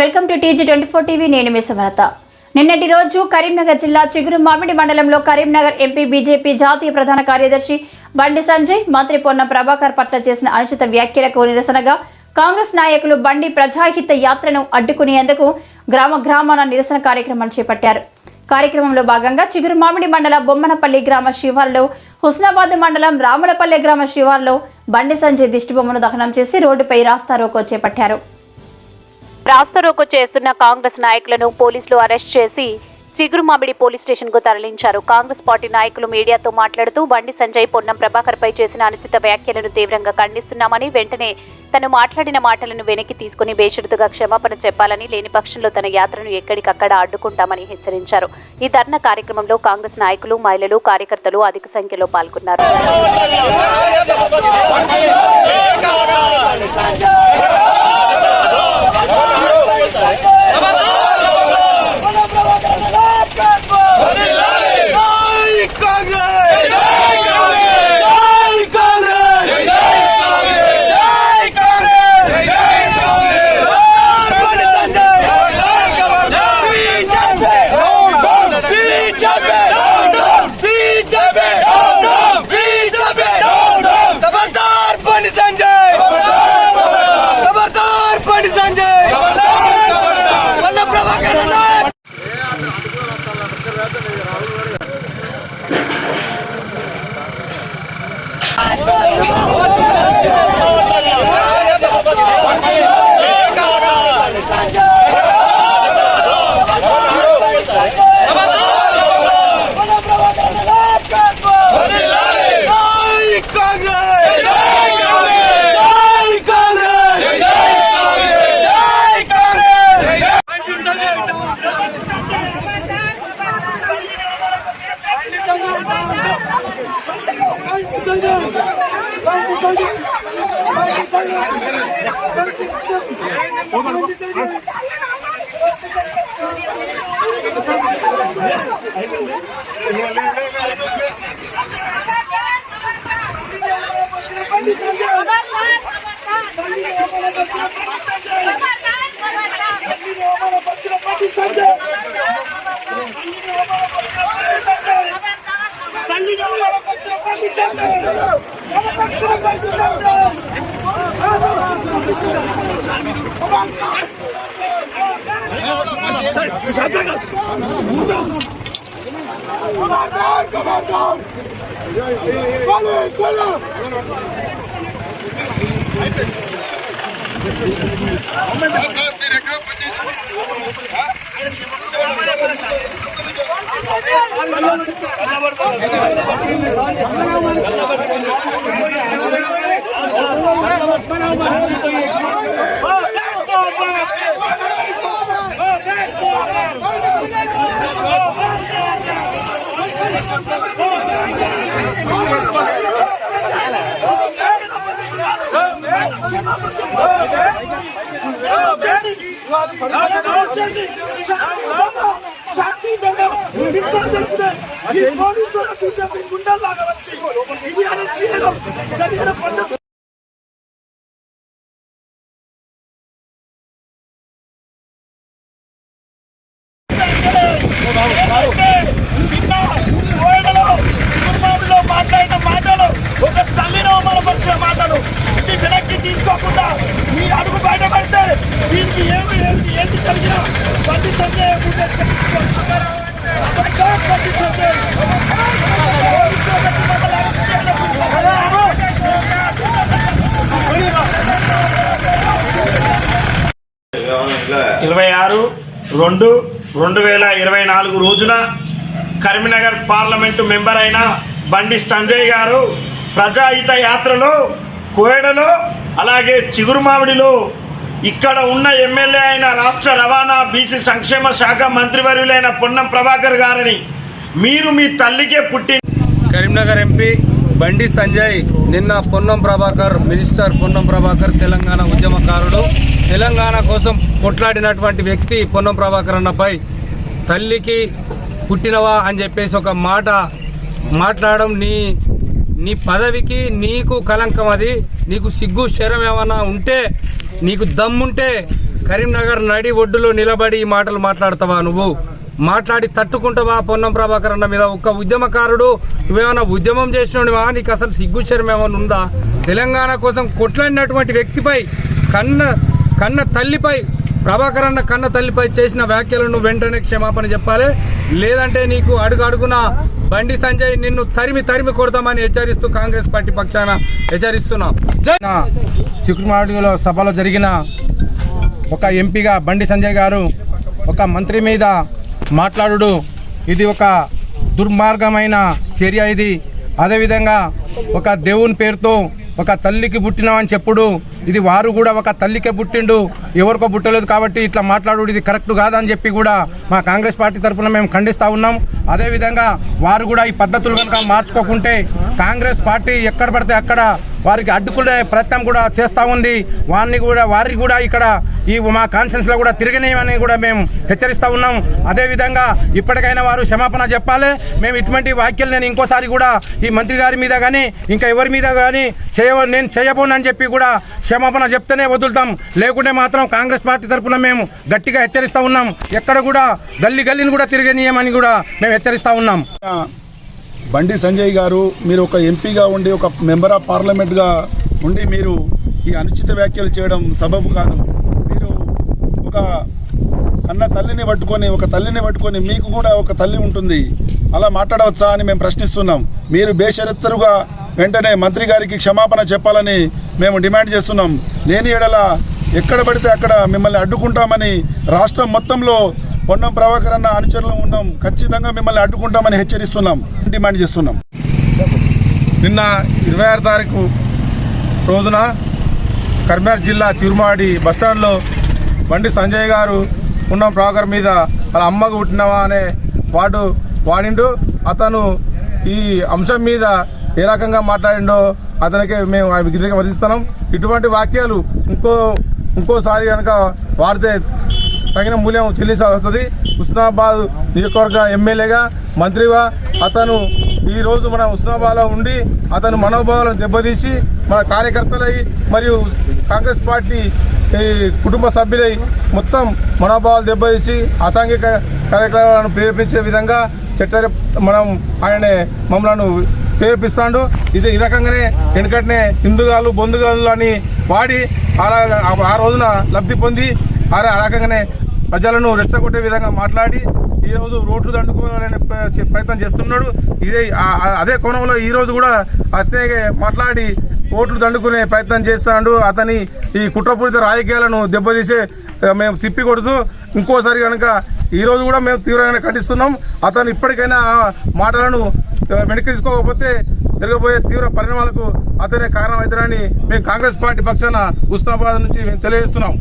Welcome to TG twenty four TV నేను మీ సుమలత. నిన్నటి రోజు కరీంనగర్ జిల్లా చిగురు మామిడి మండలంలో కరీంనగర్ ఎంపీ బీజేపీ జాతీయ ప్రధాన కార్యదర్శి బండి సంజయ్ మంత్రి పొన్న ప్రభాకర్ పట్ల చేసిన అనుచిత వ్యాఖ్యలకు నిరసనగా కాంగ్రెస్ నాయకులు బండి ప్రజాహిత యాత్రను అడ్డుకునేందుకు గ్రామ గ్రామాల నిరసన కార్యక్రమాలు చేపట్టారు. కార్యక్రమంలో భాగంగా చిగురు మామిడి మండల బొమ్మనపల్లి గ్రామ శివార్లో హుస్నాబాద్ మండలం రాములపల్లె గ్రామ శివార్లో బండి సంజయ్ దిష్టిబొమ్మను దహనం చేసి రోడ్డుపై రాస్తారోకో చేపట్టారు. రాస్తారోకో చేస్తున్న కాంగ్రెస్ నాయకులను పోలీసులు అరెస్ట్ చేసి చిగురుమామిడి పోలీస్ స్టేషన్కు తరలించారు. కాంగ్రెస్ పార్టీ నాయకులు మీడియాతో మాట్లాడుతూ బండి సంజయ్ పొన్నం ప్రభాకర్ పై చేసిన అనుచిత వ్యాఖ్యలను తీవ్రంగా ఖండిస్తున్నామని వెంటనే తను మాట్లాడిన మాటలను వెనక్కి తీసుకుని బేషరతుగా క్షమాపణ చెప్పాలని లేని పక్షంలో తన యాత్రను ఎక్కడికక్కడ అడ్డుకుంటామని హెచ్చరించారు. ఈ ధర్నా కార్యక్రమంలో కాంగ్రెస్ నాయకులు మహిళలు కార్యకర్తలు అధిక సంఖ్యలో పాల్గొన్నారు. ¡Comandante! ¡Comandante! ¡Vale, గుండెల్లాగా వచ్చి ఇది రెండు రెండు వేల ఇరవై నాలుగు రోజున కరీంనగర్ పార్లమెంటు మెంబర్ అయిన బండి సంజయ్ గారు ప్రజాహిత యాత్రలో కోయడలో అలాగే చిగురుమావిడిలో ఇక్కడ ఉన్న ఎమ్మెల్యే అయిన రాష్ట్ర రవాణా బీసీ సంక్షేమ శాఖ మంత్రివర్యులైన పొన్నం ప్రభాకర్ గారిని మీరు మీ తల్లికే పుట్టి కరీంనగర్ ఎంపీ బండి సంజయ్ నిన్న పొన్నం ప్రభాకర్ మినిస్టర్ పొన్నం ప్రభాకర్ తెలంగాణ ఉద్యమకారుడు. తెలంగాణ కోసం కొట్లాడినటువంటి వ్యక్తి పొన్నం ప్రభాకర్ అన్నపై తల్లికి పుట్టినవా అని చెప్పేసి ఒక మాట మాట్లాడడం నీ నీ పదవికి నీకు కలంకం అది. నీకు సిగ్గు శరం ఏమైనా ఉంటే నీకు దమ్ముంటే కరీంనగర్ నడి ఒడ్డులో నిలబడి ఈ మాటలు మాట్లాడతావా నువ్వు? మాట్లాడి తట్టుకుంటావా పొన్నం ప్రభాకర్ అన్న మీద ఒక ఉద్యమకారుడు నువ్వేమైనా ఉద్యమం చేసినవా నీకు అసలు సిగ్గుచరం ఏమైనా ఉందా? తెలంగాణ కోసం కొట్లాడినటువంటి వ్యక్తిపై కన్న కన్న తల్లిపై ప్రభాకర్ అన్న కన్న తల్లిపై చేసిన వ్యాఖ్యలను వెంటనే క్షమాపణ చెప్పాలి. లేదంటే నీకు అడుగు అడుగున బండి సంజయ్ నిన్ను తరిమి తరిమి కొడతామని హెచ్చరిస్తూ కాంగ్రెస్ పార్టీ పక్షాన హెచ్చరిస్తున్నాం. జై చిక్కుమాడిలో సభలో జరిగిన ఒక ఎంపీగా బండి సంజయ్ గారు ఒక మంత్రి మీద మాట్లాడుడు. ఇది ఒక దుర్మార్గమైన చర్య ఇది. అదేవిధంగా ఒక దేవుని పేరుతో ఒక తల్లికి పుట్టినామని చెప్పుడు. ఇది వారు కూడా ఒక తల్లికే పుట్టిండు. ఎవరికో పుట్టలేదు కాబట్టి ఇట్లా మాట్లాడు ఇది కరెక్ట్ కాదని చెప్పి కూడా మా కాంగ్రెస్ పార్టీ తరఫున మేము ఖండిస్తూ ఉన్నాం. అదేవిధంగా వారు కూడా ఈ పద్ధతులు కనుక మార్చుకోకుంటే కాంగ్రెస్ పార్టీ ఎక్కడ పడితే అక్కడ వారికి అడ్డుకునే ప్రయత్నం కూడా చేస్తూ ఉంది. వారిని కూడా వారికి కూడా ఇక్కడ ఈ మా కాన్షియన్స్లో కూడా తిరగనేయమని కూడా మేము హెచ్చరిస్తూ ఉన్నాం. అదేవిధంగా ఇప్పటికైనా వారు క్షమాపణ చెప్పాలి. మేము ఇటువంటి వ్యాఖ్యలు నేను ఇంకోసారి కూడా ఈ మంత్రి గారి మీద కానీ ఇంకా ఎవరి మీద కానీ చేయ నేను చేయబోనని చెప్పి కూడా క్షమాపణ చెప్తేనే వదులుతాం. లేకుంటే మాత్రం కాంగ్రెస్ పార్టీ తరఫున మేము గట్టిగా హెచ్చరిస్తూ ఉన్నాం. ఎక్కడ కూడా గల్లి గల్లిని కూడా తిరగనీయమని కూడా మేము హెచ్చరిస్తూ ఉన్నాం. బండి సంజయ్ గారు మీరు ఒక ఎంపీగా ఉండి ఒక మెంబర్ ఆఫ్ పార్లమెంట్గా ఉండి మీరు ఈ అనుచిత వ్యాఖ్యలు చేయడం సబబు కాదు. మీరు ఒక కన్న తల్లిని పట్టుకొని ఒక తల్లిని పట్టుకొని మీకు కూడా ఒక తల్లి ఉంటుంది. అలా మాట్లాడవచ్చా అని మేము ప్రశ్నిస్తున్నాం. మీరు బేషరత్తరుగా వెంటనే మంత్రి గారికి క్షమాపణ చెప్పాలని మేము డిమాండ్ చేస్తున్నాం. లేని ఎడల ఎక్కడ పడితే అక్కడ మిమ్మల్ని అడ్డుకుంటామని రాష్ట్రం మొత్తంలో పొన్నం ప్రభాకర్ అన్న అనుచరులు ఉన్నాం. ఖచ్చితంగా మిమ్మల్ని అడ్డుకుంటామని హెచ్చరిస్తున్నాం. డిమాండ్ చేస్తున్నాం. నిన్న ఇరవై ఆరు తారీఖు రోజున కర్మార్ జిల్లా చిరుమాడి బస్టాండ్లో బండి సంజయ్ గారు ఉన్న ప్రభాకర్ మీద వాళ్ళ అమ్మకు పుట్టినవా అనే వాడు వాడిండు. అతను ఈ అంశం మీద ఏ రకంగా మాట్లాడిండో అతనికి మేము ఆయన గిరిగా ఇటువంటి వాక్యాలు ఇంకో ఇంకోసారి కనుక వాడితే తగిన మూల్యం చెల్లించాల్సి వస్తుంది. ఉస్నాబాద్ నియోజకవర్గ ఎమ్మెల్యేగా మంత్రిగా అతను ఈరోజు మన ఉస్మాబాద్లో ఉండి అతను మనోభావాలను దెబ్బతీసి మన కార్యకర్తలై మరియు కాంగ్రెస్ పార్టీ ఈ కుటుంబ సభ్యులై మొత్తం మనోభావాలు దెబ్బతీసి అసాంఘిక కార్యక్రమాలను ప్రేరేపించే విధంగా చట్ట మనం ఆయనే మమ్మలను ప్రేరేపిస్తాడు. ఇది ఈ రకంగానే వెనుకటనే హిందుగాలు బొందుగాలు అని వాడి అలా ఆ రోజున లబ్ధి పొంది ఆ రకంగానే ప్రజలను రెచ్చగొట్టే విధంగా మాట్లాడి ఈ రోజు రోడ్లు దండుకోవాలని ప్ర- చే- ప్రయత్నం చేస్తున్నాడు. ఇదే అదే కోణంలో ఈరోజు కూడా అతనే మాట్లాడి ఓట్లు దండుకునే ప్రయత్నం చేస్తున్నాడు అతని ఈ కుట్రపూరిత రాజకీయాలను దెబ్బతీసే మేము తిప్పి కొడుతూ ఇంకోసారి కనుక ఈరోజు కూడా మేము తీవ్రంగా ఖండిస్తున్నాం. అతను ఇప్పటికైనా మాటలను వెనక్కి తీసుకోకపోతే జరగబోయే తీవ్ర పరిణామాలకు అతనే కారణమవుతారని మేము కాంగ్రెస్ పార్టీ పక్షాన ఉస్నాబాద్ నుంచి మేము తెలియజేస్తున్నాం.